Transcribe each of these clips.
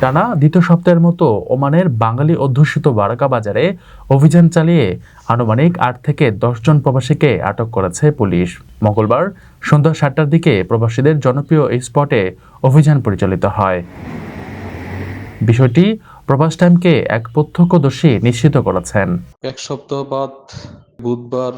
টানা দ্বিতীয় সপ্তাহের মতো ওমানের বাঙালি অধ্যুষিত বারাকা বাজারে অভিযান চালিয়ে আনুমানিক আট থেকে দশজন প্রবাসীকে আটক করেছে পুলিশ। মঙ্গলবার সন্ধ্যা সাতটার দিকে প্রবাসীদের জনপ্রিয় এই স্পটে অভিযান পরিচালিত হয়। বিষয়টি প্রবাস টাইমকে এক প্রত্যক্ষদর্শী নিশ্চিত করেছেন। এক সপ্তাহ বাদ বুধবার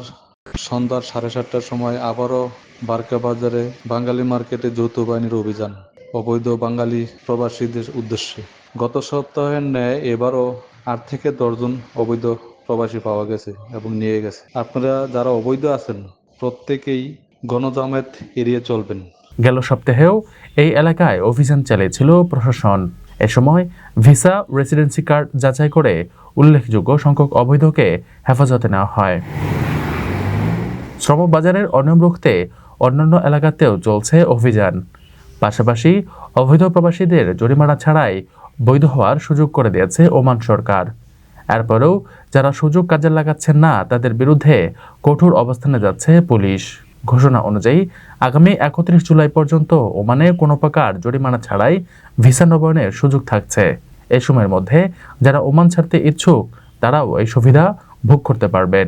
সন্ধ্যার সাড়ে সাতটার সময় আবারও বারকা বাজারে বাঙালি মার্কেটে যৌথ বাহিনীর অভিযান। অবৈধ বাঙালি প্রবাসীদের উদ্দেশ্যে। গত সপ্তাহের ন্যায় এবারও আট থেকে দশজন অবৈধ প্রবাসী পাওয়া গেছে এবং নিয়ে গেছে। আপনারা যারা অবৈধ আছেন, প্রত্যেকেই গণজামেত এড়িয়ে চলবেন। গেল সপ্তাহেও এই এলাকায় অভিযান চালিয়েছিল প্রশাসন। এ সময় ভিসা রেসিডেন্সি কার্ড যাচাই করে উল্লেখযোগ্য সংখ্যক অবৈধকে হেফাজতে নেওয়া হয়। শ্রমবাজারের অনিয়ম রুখতে অন্যান্য এলাকাতেও চলছে অভিযান। পাশাপাশি অবৈধ প্রবাসীদের জরিমানা ছাড়াই বৈধ হওয়ার সুযোগ করে দিয়েছে ওমান সরকার। এরপরেও যারা সুযোগ কাজে লাগাচ্ছেন না, তাদের বিরুদ্ধে কঠোর অবস্থানে যাচ্ছে পুলিশ। ঘোষণা অনুযায়ী, আগামী একত্রিশ জুলাই পর্যন্ত ওমানে কোনো প্রকার জরিমানা ছাড়াই ভিসা নবায়নের সুযোগ থাকছে। এই সময়ের মধ্যে যারা ওমান ছাড়তে ইচ্ছুক, তারাও এই সুবিধা ভোগ করতে পারবেন।